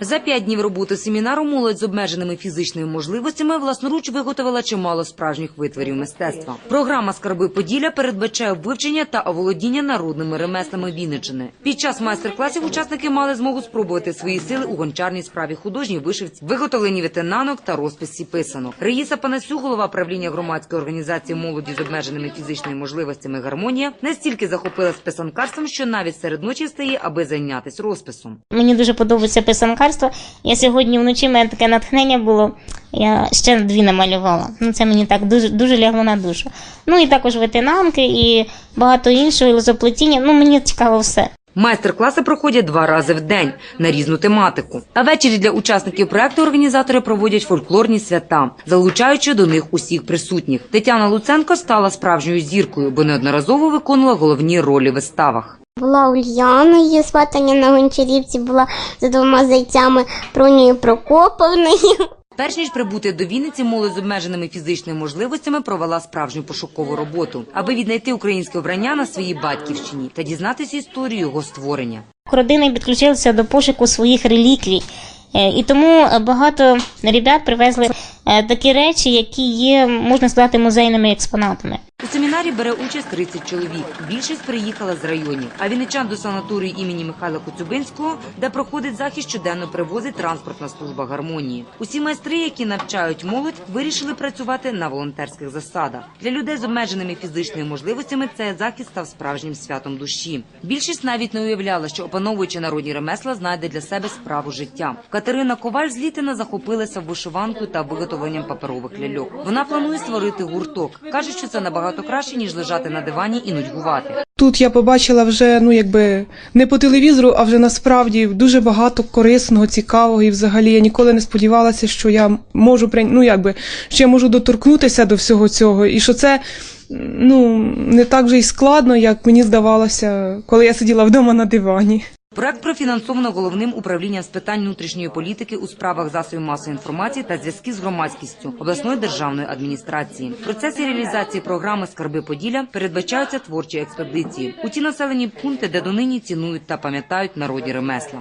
За п'ять днів роботи семінару молодь з обмеженими фізичними можливостями власноруч виготовила чимало справжніх витворів мистецтва. Програма Скарби Поділля передбачає вивчення та оволодіння народними ремеслами Вінничини. Під час майстер-класів учасники мали змогу спробувати свої сили у гончарній справі художній вишивці, виготовленні ветенанок та розписі писанок. Раїса Панасю, голова правління громадської організації молоді з обмеженими фізичними можливостями гармонія, настільки захопилась писанкарством, що навіть серед ночі встає, аби зайнятися розписом. Мені дуже подобається писанкарство. Я сьогодні вночі мене таке натхнення було. Я ще дві намалювала. Ну це мені так дуже дуже лягло на душу. Ну і також ветенанки і багато іншого, і лозоплетіння. Ну мені цікаво все. Майстер-класи проходять два рази в день на різну тематику. А ввечері для учасників проекту організатори проводять фольклорні свята, залучаючи до них усіх присутніх. Тетяна Луценко стала справжньою зіркою, бо неодноразово виконувала головні ролі в виставах. Була Ульяна, її сватання на гончарівці була за двома зайцями Бронею Прокоповною. Перш ніж прибути до Вінниці, молодь з обмеженими фізичними можливостями провела справжню пошукову роботу, аби віднайти українське вбрання на своїй батьківщині та дізнатися історію його створення. Родини підключилися до пошуку своїх реліквій. Е, І тому багато ребят привезли е, такі речі, які є, можна сказати, музейними експонатами. У семінарі бере участь 30 чоловік. Більшість приїхала з районів. А вінничан до санаторію імені Михайла Коцюбинського, де проходить захід, щоденно привозить транспортна служба гармонії. Усі майстри, які навчають молодь, вирішили працювати на волонтерських засадах. Для людей з обмеженими фізичними можливостями цей захід став справжнім святом душі. Більшість навіть не уявляла, що опановуючи народні ремесла, знайде для себе справу життя. Катерина Коваль з Літина захопилася вишиванкою та виготовленням паперових ляльок. Вона планує створити гурток. каже, що це набагато краще ніж лежати на дивані і нудьгувати. Тут я побачила вже ну якби не по телевізору, а вже насправді дуже багато корисного, цікавого, і взагалі я ніколи не сподівалася, що я можу ну якби що я можу доторкнутися до всього цього, і що це ну не так же й складно, як мені здавалося, коли я сиділа вдома на дивані. Проект профінансовано головним управлінням з питань внутрішньої політики у справах засобів масової інформації та зв'язків з громадськістю обласної державної адміністрації. В процесі реалізації програми Скарби Поділля передбачаються творчі експедиції у ті населені пункти, де донині цінують та пам'ятають народні ремесла.